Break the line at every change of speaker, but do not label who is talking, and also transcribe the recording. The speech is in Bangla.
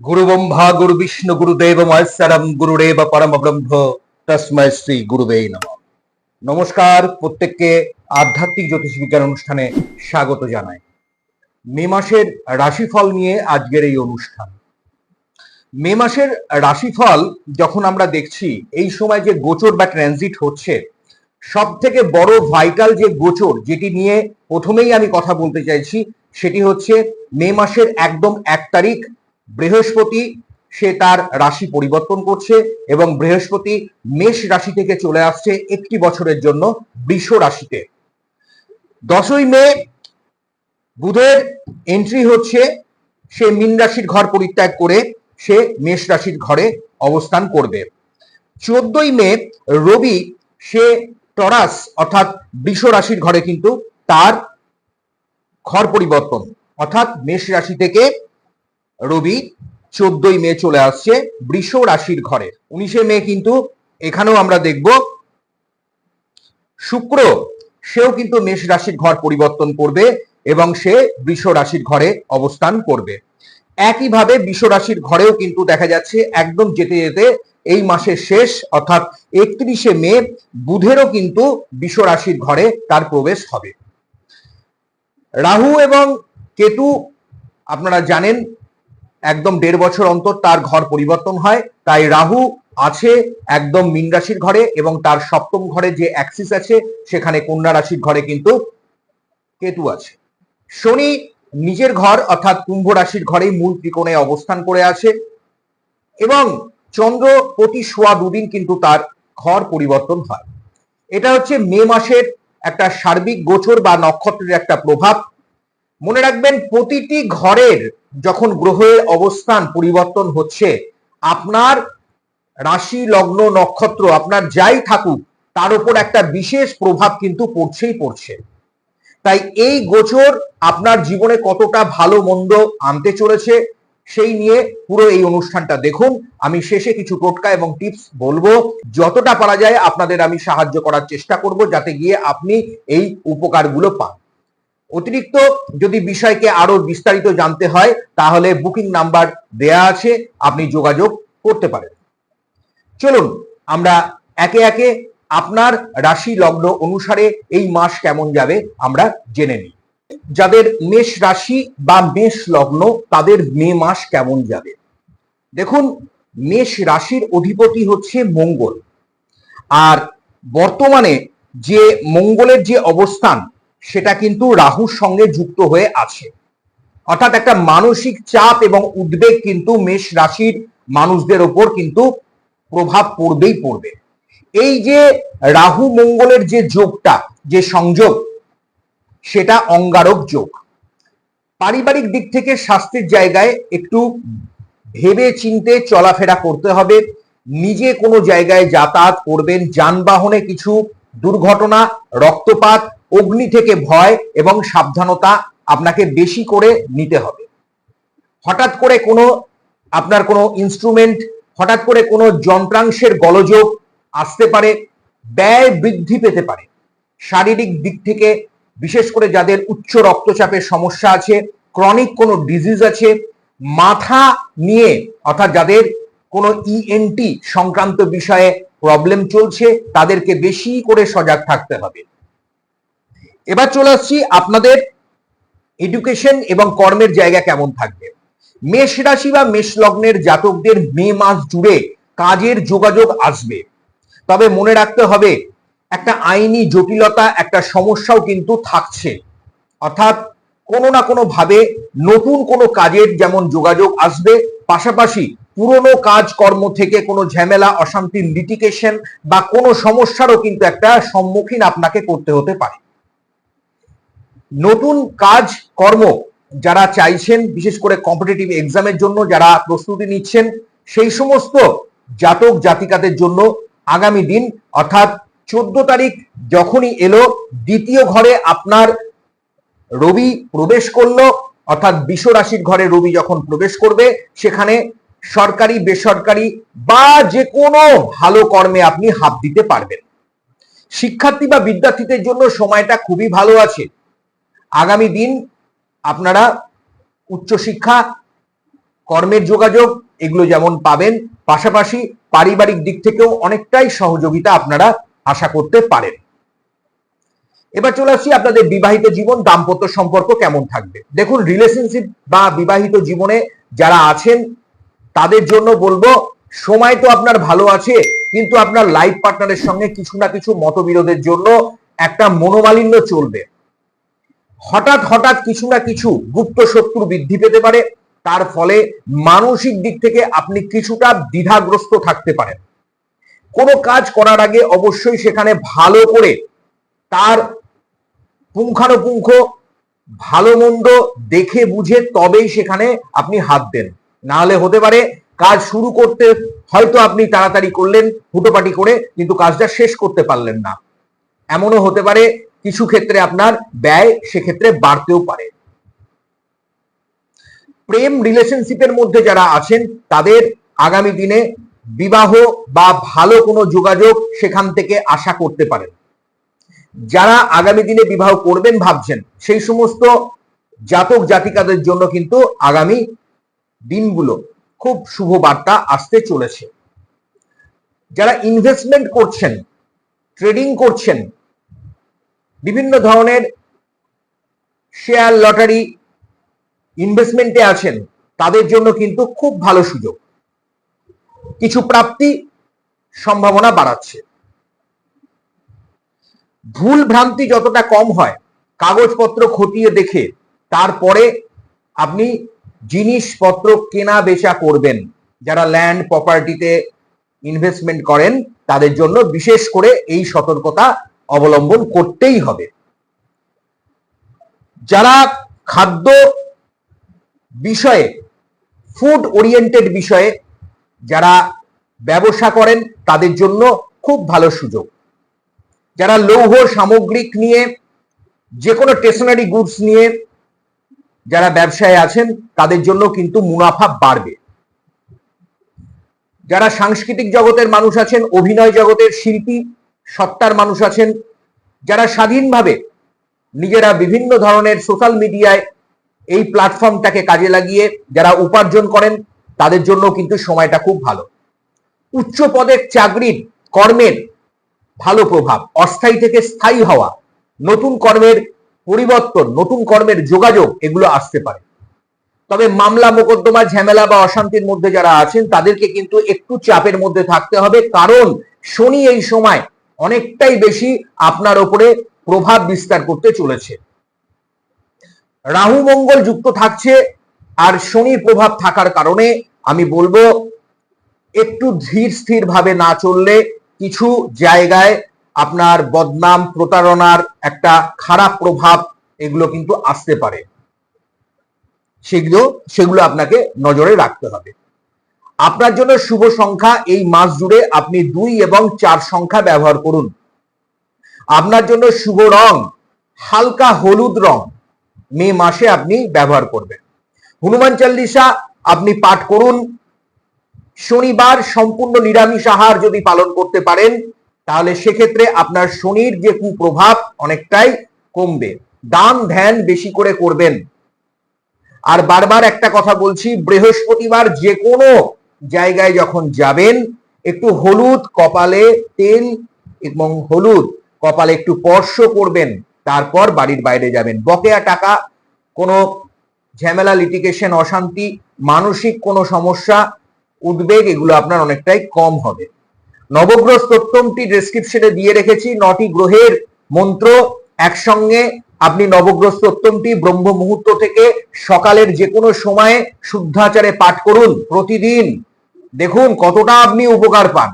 গুরু ব্রহ্মা গুরু বিষ্ণু গুরুদেব মহেশ্বরম গুরুদেব পরম ব্রহ্ম তসময় শ্রী গুরুবে নম নমস্কার প্রত্যেককে আধ্যাত্মিক জ্যোতিষ বিজ্ঞান অনুষ্ঠানে স্বাগত জানাই। মে মাসের রাশিফল নিয়ে আজকের এই অনুষ্ঠান। মে মাসের রাশিফল যখন আমরা দেখছি, এই সময় যে গোচর বা ট্রানজিট হচ্ছে সব থেকে বড় ভাইটাল যে গোচর, যেটি নিয়ে প্রথমেই আমি কথা বলতে চাইছি, সেটি হচ্ছে মে মাসের একদম এক তারিখ বৃহস্পতি সে তার রাশি পরিবর্তন করছে এবং বৃহস্পতি মেষ রাশি থেকে চলে আসছে একটি বছরের জন্য বৃষ রাশিতে। দশই মে বুধের এন্ট্রি হচ্ছে, সে মীন রাশির ঘর পরিত্যাগ করে সে মেষ রাশির ঘরে অবস্থান করবে। চোদ্দই মে রবি সে টরাস অর্থাৎ বৃষ রাশির ঘরে কিন্তু তার ঘর পরিবর্তন অর্থাৎ মেষ রাশি থেকে রবি চোদ্দই মে চলে আসছে বৃষ রাশির ঘরে। উনিশে মে কিন্তু এখানেও আমরা দেখব শুক্র, সেও কিন্তু মেষ রাশির ঘর পরিবর্তন করবে এবং সে বৃষ রাশির ঘরে অবস্থান করবে। একইভাবে বৃষ রাশির ঘরেও কিন্তু দেখা যাচ্ছে একদম যেতে যেতে এই মাসের শেষ অর্থাৎ একত্রিশে মে বুধেরও কিন্তু বৃষ রাশির ঘরে তার প্রবেশ হবে। রাহু এবং কেতু আপনারা জানেন একদম দেড় বছর অন্তর তার ঘর পরিবর্তন হয়। তাই রাহু আছে একদম মীন রাশির ঘরে এবং তার সপ্তম ঘরে যে অ্যাক্সিস আছে, সেখানে কন্যা রাশির ঘরে কিন্তু কেতু আছে। শনি নিজের ঘর অর্থাৎ কুম্ভ রাশির ঘরেই মূল ত্রিকোণে অবস্থান করে আছে এবং চন্দ্র প্রতি সোয়া দুদিন কিন্তু তার ঘর পরিবর্তন হয়। এটা হচ্ছে মে মাসের একটা সার্বিক গোচর বা নক্ষত্রের একটা প্রভাব। মনে রাখবেন প্রতিটি ঘরের যখন গ্রহের অবস্থান পরিবর্তন হচ্ছে, আপনার রাশি, লগ্ন, নক্ষত্র, আপনার যাই থাকুক, তার উপর একটা বিশেষ প্রভাব কিন্তু পড়ছেই পড়ছে। তাই এই গোচর আপনার জীবনে কতটা ভালো মন্দ আনতে চলেছে, সেই নিয়ে পুরো এই অনুষ্ঠানটা দেখুন। আমি শেষে কিছু টোটকা এবং টিপস বলব। যতটা পারা যায় আপনাদের আমি সাহায্য করার চেষ্টা করব, যাতে গিয়ে আপনি এই উপকারগুলো পান। অতিরিক্ত যদি বিষয়কে আরও বিস্তারিত জানতে হয়, তাহলে বুকিং নাম্বার দেয়া আছে, আপনি যোগাযোগ করতে পারেন। চলুন, আমরা একে একে আপনার রাশি লগ্ন অনুসারে এই মাস কেমন যাবে আমরা জেনে নিই। যাদের মেষ রাশি বা মেষ লগ্ন, তাদের মে মাস কেমন যাবে? দেখুন, মেষ রাশির অধিপতি হচ্ছে মঙ্গল। আর বর্তমানে যে মঙ্গলের যে অবস্থান সেটা কিন্তু রাহুর সঙ্গে যুক্ত হয়ে আছে। অর্থাৎ একটা মানসিক চাপ এবং উদ্বেগ কিন্তু মেষ রাশির মানুষদের ওপর কিন্তু প্রভাব পড়বেই পড়বে। এই যে রাহু মঙ্গলের যে যোগটা, যে সংযোগ, সেটা অঙ্গারক যোগ। পারিবারিক দিক থেকে স্বাস্থ্যের জায়গায় একটু ভেবে চিনতে চলাফেরা করতে হবে। নিজে কোনো জায়গায় যাতায়াত করবেন। যানবাহনে কিছু দুর্ঘটনা, রক্তপাত অগ্নি থেকে ভয় এবং সাবধানতা আপনাকে বেশি করে নিতে হবে। হঠাৎ করে কোনো আপনার কোনো ইনস্ট্রুমেন্ট হঠাৎ করে কোনো যন্ত্রাংশের গলযোগ আসতে পারে, ব্যয় বৃদ্ধি পেতে পারে। শারীরিক দিক থেকে, বিশেষ করে যাদের উচ্চ রক্তচাপের সমস্যা আছে ক্রনিক কোনো ডিজিজ আছে, মাথা নিয়ে, অর্থাৎ যাদের কোনো ইএনটি সংক্রান্ত বিষয়ে প্রবলেম চলছে, তাদেরকে বেশি করে সজাগ থাকতে হবে। এবার চলে আসছি আপনাদের এডুকেশন এবং কর্মের জায়গা কেমন থাকবে। মেষ রাশি বা মেষ লগ্নের জাতকদের মে মাস জুড়ে কাজের যোগাযোগ আসবে। তবে মনে রাখতে হবে, একটা আইনি জটিলতা, একটা সমস্যাও কিন্তু থাকছে। অর্থাৎ কোনো না কোনো ভাবে নতুন কোনো কাজের যেমন যোগাযোগ আসবে, পাশাপাশি পুরনো কাজকর্ম থেকে কোনো ঝামেলা অশান্তির লিটিকেশন বা কোনো সমস্যারও কিন্তু একটা সম্মুখীন আপনাকে করতে হতে পারে। নতুন কাজ, কর্ম যারা চাইছেন, বিশেষ করে কম্পিটিটিভ এক্সামের জন্য যারা প্রস্তুতি নিচ্ছেন, সেই সমস্ত জাতক জাতিকাদের জন্য আগামী দিন, অর্থাৎ চোদ্দ তারিখ যখনই এলো, দ্বিতীয় ঘরে আপনার রবি প্রবেশ করল, অর্থাৎ বিষ রাশির ঘরে রবি যখন প্রবেশ করবে, সেখানে সরকারি, বেসরকারি বা যে কোনো ভালো কর্মে আপনি হাত দিতে পারবেন। শিক্ষার্থী বা বিদ্যার্থীদের জন্য সময়টা খুবই ভালো আছে। আগামী দিন আপনারা উচ্চশিক্ষা কর্মের যোগাযোগ এগুলো যেমন পাবেন, পাশাপাশি পারিবারিক দিক থেকেও অনেকটাই সহযোগিতা আপনারা আশা করতে পারেন। এবার চলে আসছি আপনাদের বিবাহিত জীবন, দাম্পত্য সম্পর্ক কেমন থাকবে? দেখুন রিলেশনশিপ বা বিবাহিত জীবনে যারা আছেন, তাদের জন্য বলব, সময় তো আপনার ভালো আছে, কিন্তু আপনার লাইফ পার্টনারের সঙ্গে কিছু না কিছু মতবিরোধের জন্য একটা মনোমালিন্য চলবে। হঠাৎ হঠাৎ কিছু না কিছু গুপ্ত শত্রু বৃদ্ধি পেতে পারে, তার ফলে মানসিক দিক থেকে আপনি কিছুটা দ্বিধাগ্রস্ত থাকতে পারেন। কোনো কাজ করার আগে অবশ্যই সেখানে ভালো করে তার পুঙ্খানুপুঙ্খ, ভালো মন্দ দেখে বুঝে তবেই সেখানে আপনি হাত দেন। না হলে হতে পারে কাজ শুরু করতে হয়তো আপনি তাড়াতাড়ি করলেন, হুটোপাটি করে কিন্তু কাজটা শেষ করতে পারলেন না। এমনও হতে পারে কিছু ক্ষেত্রে আপনার ব্যয় সেক্ষেত্রে বাড়তেও পারে। প্রেম রিলেশনশিপের মধ্যে যারা আছেন, তাদের আগামী দিনে বিবাহ বা ভালো কোনো যোগাযোগ সেখান থেকে আশা করতে পারেন। যারা আগামী দিনে বিবাহ করবেন ভাবছেন, সেই সমস্ত জাতক জাতিকাদের জন্য কিন্তু আগামী দিনগুলো খুব শুভ বার্তা আসতে চলেছে। যারা ইনভেস্টমেন্ট করছেন ট্রেডিং করছেন বিভিন্ন ধরনের শেয়ার লটারি ইনভেস্টমেন্টে আছেন, তাদের জন্য কিন্তু খুব ভালো সুযোগ। কিছু প্রাপ্তি সম্ভাবনা বাড়াচ্ছে। ভুল ভ্রান্তি যতটা কম হয়, কাগজপত্র খতিয়ে দেখে তারপরে আপনি জিনিসপত্র কেনা বেচা করবেন। যারা ল্যান্ড প্রপার্টিতে ইনভেস্টমেন্ট করেন, তাদের জন্য বিশেষ করে এই সতর্কতা অবলম্বন করতেই হবে। যারা খাদ্য বিষয়ে ফুড ওরিয়েন্টেড বিষয়ে যারা ব্যবসা করেন, তাদের জন্য খুব ভালো সুযোগ। যারা লৌহ সামগ্রিক নিয়ে যে কোনো স্টেশনারি গুডস নিয়ে যারা ব্যবসায় আছেন, তাদের জন্য কিন্তু মুনাফা বাড়বে। যারা সাংস্কৃতিক জগতের মানুষ আছেন, অভিনয় জগতের শিল্পী সত্তার মানুষ আছেন, যারা স্বাধীনভাবে নিজেরা বিভিন্ন ধরনের সোশ্যাল মিডিয়ায় এই প্ল্যাটফর্মটাকে কাজে লাগিয়ে যারা উপার্জন করেন, তাদের জন্য কিন্তু সময়টা খুব ভালো। উচ্চ পদের চাকরির কর্মের ভালো প্রভাব, অস্থায়ী থেকে স্থায়ী হওয়া, নতুন কর্মের পরিবর্তন, নতুন কর্মের যোগাযোগ, এগুলো আসতে পারে। তবে মামলা, মোকদ্দমা, ঝামেলা বা অশান্তির মধ্যে যারা আছেন, তাদেরকে কিন্তু একটু চাপের মধ্যে থাকতে হবে। কারণ শনি এই সময় অনেকটাই বেশি আপনার ওপরে প্রভাব বিস্তার করতে চলেছে। রাহু মঙ্গল যুক্ত থাকছে আর শনির প্রভাব থাকার কারণে আমি বলব, একটু ধীর স্থির ভাবে না চললে কিছু জায়গায় আপনার বদনাম, প্রতারণার একটা খারাপ প্রভাব এগুলো কিন্তু আসতে পারে। সেগুলো সেগুলো আপনাকে নজরে রাখতে হবে। আপনার জন্য শুভ সংখ্যা এই মাস জুড়ে আপনি দুই এবং চার সংখ্যা ব্যবহার করুন। আপনার জন্য শুভ রং হালকা হলুদ রং মে মাসে আপনি ব্যবহার করবেন। হনুমান চল্লিশা আপনি পাঠ করুন। শনিবার সম্পূর্ণ নিরামিষ আহার যদি পালন করতে পারেন, তাহলে সেক্ষেত্রে আপনার শনির যে কুপ্রভাব অনেকটাই কমবে। দান ধ্যান বেশি করে করবেন। আর বারবার একটা কথা বলছি, বৃহস্পতিবার যে কোনো জায়গায় যখন যাবেন, একটু হলুদ কপালে তেল এবং হলুদ কপালে একটু স্পর্শ করবেন, তারপর বাড়ির বাইরে যাবেন। বকেয়া টাকা, কোনো ঝামেলা লিটিগেশন অশান্তি, মানসিক কোনো সমস্যা, উদ্বেগ, এগুলো আপনার অনেকটাই কম হবে। নবগ্রহ স্তোত্রমটি ডেসক্রিপশনে দিয়ে রেখেছি। নটি গ্রহের মন্ত্র একসঙ্গে আপনি নবগ্রস্ত স্তোত্রমটি ব্রহ্ম মুহূর্ত থেকে সকালের যে কোনো সময়ে শুদ্ধাচারে পাঠ করুন প্রতিদিন। দেখুন কতটা আপনি উপকার পান।